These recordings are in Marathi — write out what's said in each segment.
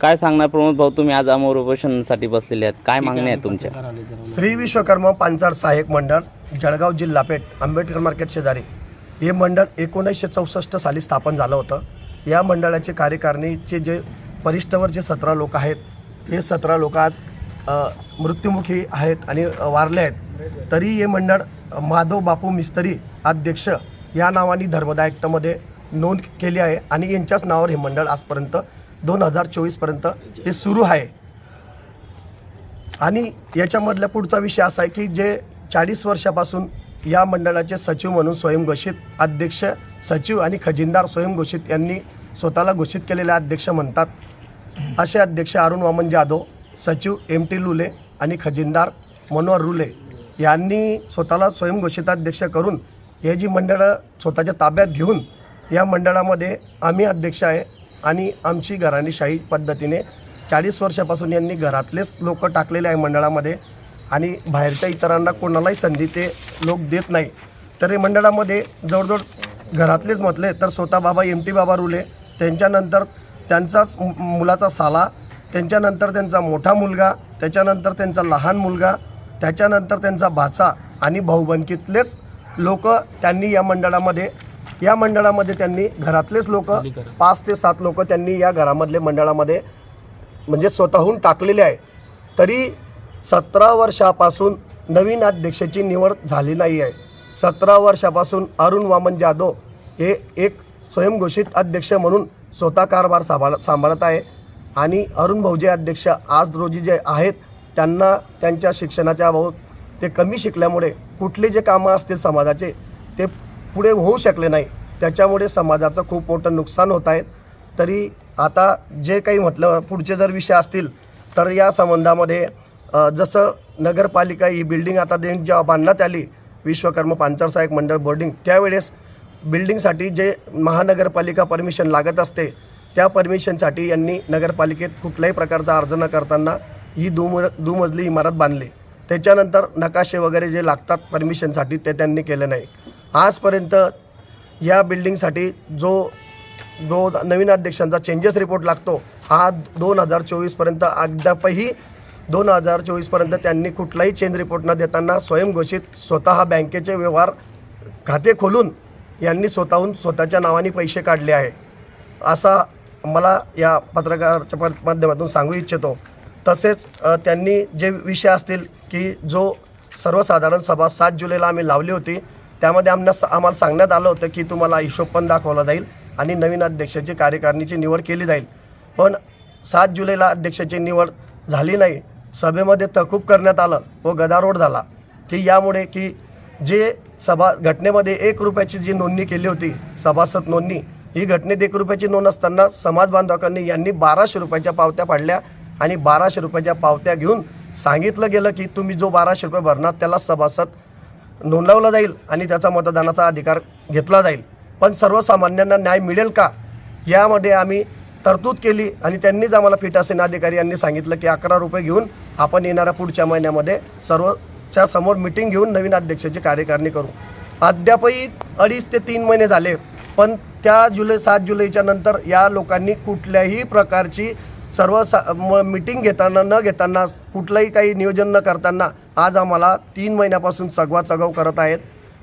काय सांगणार प्रमोद भाऊ तुम्ही आज अमोर उपोषणासाठी बसलेले आहेत. काय मागण्या आहेत तुमच्या? श्री विश्वकर्मा पांचाळ सहाय्यक मंडळ जळगाव जिल्हा पेठ आंबेडकर मार्केट शेजारी. हे मंडळ एकोणीसशे चौसष्ट साली स्थापन झालं होतं. या मंडळाचे कार्यकारिणीचे जे वरिष्ठवर जे सतरा लोक आहेत हे सतरा लोक आज अ, मृत्युमुखी आहेत आणि वारले आहेत. तरी हे मंडळ माधव बापू मिस्त्री अध्यक्ष या नावाने धर्मदायिकतामध्ये नोंद केली आहे आणि यांच्याच नावावर हे मंडळ आजपर्यंत दोन हजार चोवीसपर्यंत हे सुरू आहे. आणि याच्यामधला पुढचा विषय असा आहे की जे चाळीस वर्षापासून या मंडळाचे सचिव म्हणून स्वयंघोषित अध्यक्ष सचिव आणि खजिनदार स्वयंघोषित यांनी स्वतःला घोषित केलेले अध्यक्ष म्हणतात. असे अध्यक्ष अरुण वामन जाधव सचिव एम टी लुले आणि खजिनदार मनोहर रुले यांनी स्वतःला स्वयंघोषित अध्यक्ष करून हे जी मंडळं स्वतःच्या ताब्यात घेऊन या मंडळामध्ये आम्ही अध्यक्ष आहे आणि आमची घराणीशाही पद्धतीने चाळीस वर्षापासून यांनी घरातलेच लोक टाकलेले आहे मंडळामध्ये आणि बाहेरच्या इतरांना कोणालाही संधी ते लोक देत नाही. तर हे मंडळामध्ये जवळजवळ घरातलेच म्हटले तर स्वतः बाबा एम टी बाबा रुले त्यांच्यानंतर त्यांचाच मु- मुलाचा साला त्यांच्यानंतर त्यांचा मोठा मुलगा त्याच्यानंतर त्यांचा लहान मुलगा त्याच्यानंतर त्यांचा भाचा आणि भाऊबंकीतलेच लोक त्यांनी या मंडळामध्ये या मंडळामध्ये त्यांनी घरातलेच लोक पाच ते सात लोक त्यांनी या घरामधले मंडळामध्ये म्हणजे स्वतःहून टाकलेले आहे. तरी सतरा वर्षापासून नवीन अध्यक्षाची निवड झाली नाही आहे. सतरा वर्षापासून अरुण वामन जाधव हे एक स्वयंघोषित अध्यक्ष म्हणून स्वतः कारभार सांभाळ सांभाळत आहे. आणि अरुण भाऊजे अध्यक्ष आज रोजी जे आहेत त्यांना त्यांच्या शिक्षणाच्या अभावात ते कमी शिकल्यामुळे कुठले जे कामं असतील समाजाचे ते पुढे होऊ शकले नाही. त्याच्यामुळे समाजाचं खूप मोठं नुकसान होत आहे. तरी आता जे काही म्हटलं पुढचे जर विषय असतील तर या संबंधामध्ये जसं नगरपालिका ही बिल्डिंग आता दे जेव्हा बांधण्यात आली विश्वकर्म पांचाळ सहाय्यक मंडळ बोर्डिंग त्यावेळेस बिल्डिंगसाठी जे महानगरपालिका परमिशन लागत असते त्या परमिशनसाठी यांनी नगरपालिकेत कुठल्याही प्रकारचा अर्ज न करताना ही दुम दुमजली इमारत बांधली. त्याच्यानंतर नकाशे वगैरे जे लागतात परमिशनसाठी ते त्यांनी केलं नाही. आजपर्यंत या बिल्डिंगसाठी जो जो नवीन अध्यक्षांचा चेंजेस रिपोर्ट लागतो हा दोन हजार चोवीसपर्यंत अद्यापही दोन हजार चोवीसपर्यंत त्यांनी कुठलाही चेंज रिपोर्ट न देताना स्वयंघोषित स्वतः बँकेचे व्यवहार खाते खोलून यांनी स्वतःहून स्वतःच्या नावाने पैसे काढले आहे. असा मला या पत्रकाराच्या प- माध्यमातून सांगू इच्छितो. तसेच त्यांनी जे विषय असतील की जो सर्वसाधारण सभा सात जुलैला आम्ही लावली होती त्यामध्ये आम्हाला आम्हाला सांगण्यात आलं होतं की तुम्हाला हिशोब पण दाखवला जाईल आणि नवीन अध्यक्षाची कार्यकारिणीची निवड केली जाईल. पण सात जुलैला अध्यक्षाची निवड झाली नाही. सभेमध्ये तकूब करण्यात आलं व गदारोळ झाला की यामुळे की जे सभा घटनेमध्ये एक रुपयाची जी नोंदणी केली होती सभासद नोंदणी ही घटनेत एक रुपयाची नोंद असताना समाज बांधवांनी यांनी बाराशे रुपयाच्या पावत्या पाडल्या आणि बाराशे रुपयाच्या पावत्या घेऊन सांगितलं गेलं की तुम्ही जो बाराशे रुपये भरणार त्याला सभासद नोंदवला जाईल आणि त्याचा मतदानाचा अधिकार घेतला जाईल. पण सर्वसामान्यांना न्याय मिळेल का? यामध्ये आम्ही तरतूद केली आणि त्यांनीच आम्हाला पीठासीन अधिकारी यांनी सांगितलं की अकरा रुपये घेऊन आपण येणाऱ्या पुढच्या महिन्यामध्ये सर्वच्या समोर मिटिंग घेऊन नवीन अध्यक्षाची कार्यकारिणी करू. अद्यापही अडीच ते तीन महिने झाले पण त्या जुलै सात जुलैच्या नंतर या लोकांनी कुठल्याही प्रकारची सर्व सा म मिटिंग घेताना न घेताना कुठलंही काही नियोजन न करताना आज आम्हाला तीन महिन्यापासून चगवा चगव करत आहेत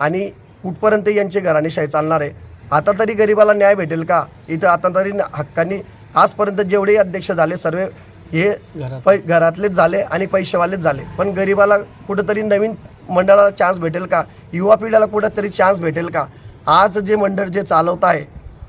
आणि कुठपर्यंत यांची घराणीशाही चालणार आहे? आता तरी गरिबाला न्याय भेटेल का? इथं आता तरी हक्कानी आजपर्यंत जेवढे अध्यक्ष झाले सर्व हे पै घरातलेच झाले आणि पैसेवालेच झाले. पण गरिबाला कुठंतरी नवीन मंडळाला चान्स भेटेल का? युवा पिढीला कुठंतरी चान्स भेटेल का? आज जे मंडळ जे चालवत आहे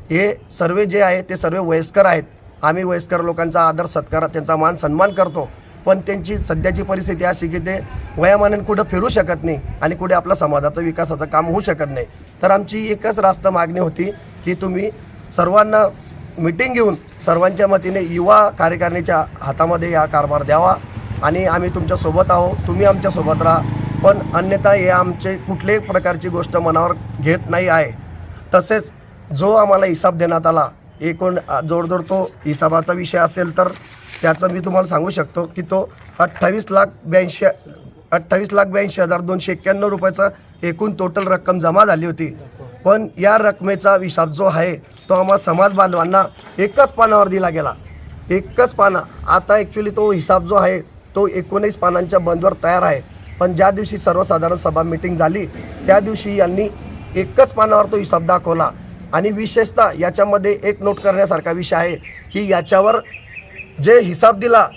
हे सर्व जे आहे ते सर्व वयस्कर आहेत. आम्ही वयस्कर लोकांचा आदर सत्कार त्यांचा मान सन्मान करतो. पण त्यांची सध्याची परिस्थिती अशी की ते वयामानाने कुठं फिरू शकत नाही आणि कुठे आपला समाजाचं विकासाचं काम होऊ शकत नाही. तर आमची एकच रास्त मागणी होती की तुम्ही सर्वांना मिटिंग घेऊन सर्वांच्या मतीने युवा कार्यकारिणीच्या हातामध्ये हा कारभार द्यावा आणि आम्ही तुमच्यासोबत आहो तुम्ही आमच्यासोबत राहा. पण अन्यथा हे आमचे कुठल्याही प्रकारची गोष्ट मनावर घेत नाही आहे. तसेच जो आम्हाला हिसाब देण्यात आला एकूण जोडजोड तो हिसाबाचा विषय असेल तर त्याचं मी तुम्हाला सांगू शकतो की तो अठ्ठावीस लाख ब्याऐंशी अठ्ठावीस लाख ब्याऐंशी हजार दोनशे एक्क्याण्णव रुपयाचा एकूण टोटल रक्कम जमा झाली होती. पण या रकमेचा हिसाब जो आहे तो आम्हाला समाज बांधवांना एकच पानावर दिला गेला. एकच पाना. आता ॲक्च्युली तो हिसाब जो आहे तो एकोणीस पानांच्या बंदवर तयार आहे. पण ज्या दिवशी सर्वसाधारण सभा मिटिंग झाली त्या दिवशी यांनी एकच पानावर तो हिसाब दाखवला. आणि विशेषतः याच्यामध्ये एक नोट करण्यासारखा विषय आहे की याच्यावर जे हिसाब दिला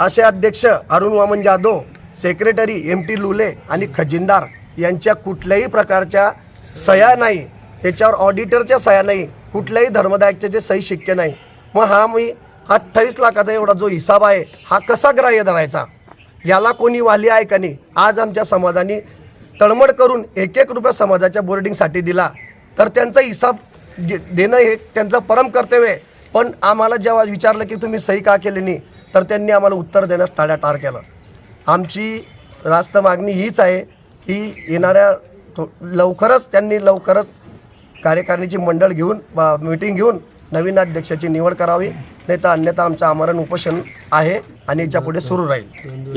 असे अध्यक्ष Arun Waman Jadhav secretary M T Lule आणि खजिनदार यांच्या कुठल्याही प्रकारच्या सह्या नाही त्याच्यावर ऑडिटरच्या सह्या नाही कुठल्याही धर्मदायकचे जे सही शिक्के नाही. मग हा मी अठ्ठावीस लाखाचा एवढा जो हिसाब आहे हा कसा ग्राह्य धरायचा? याला कोणी वाली आहे का नाही? आज आमच्या समाजाने तळमळ करून एक एक रुपया समाजाच्या बोर्डिंगसाठी दिला. तर त्यांचा हिसाब देणं हे त्यांचं परम कर्तव्य आहे. पण आम्हाला जेव्हा विचारलं की तुम्ही सही का केली नाही तर त्यांनी आम्हाला उत्तर देण्यास टाळ्याटाळ केलं. आमची रास्त मागणी हीच आहे की येणाऱ्या थो- लवकरच त्यांनी लवकरच कार्यकारिणीची मंडळ घेऊन मीटिंग घेऊन नवीन अध्यक्षाची निवड करावी नाही तर अन्यथा आमचं आमरण उपोषण आहे आणि याच्यापुढे सुरू राहील.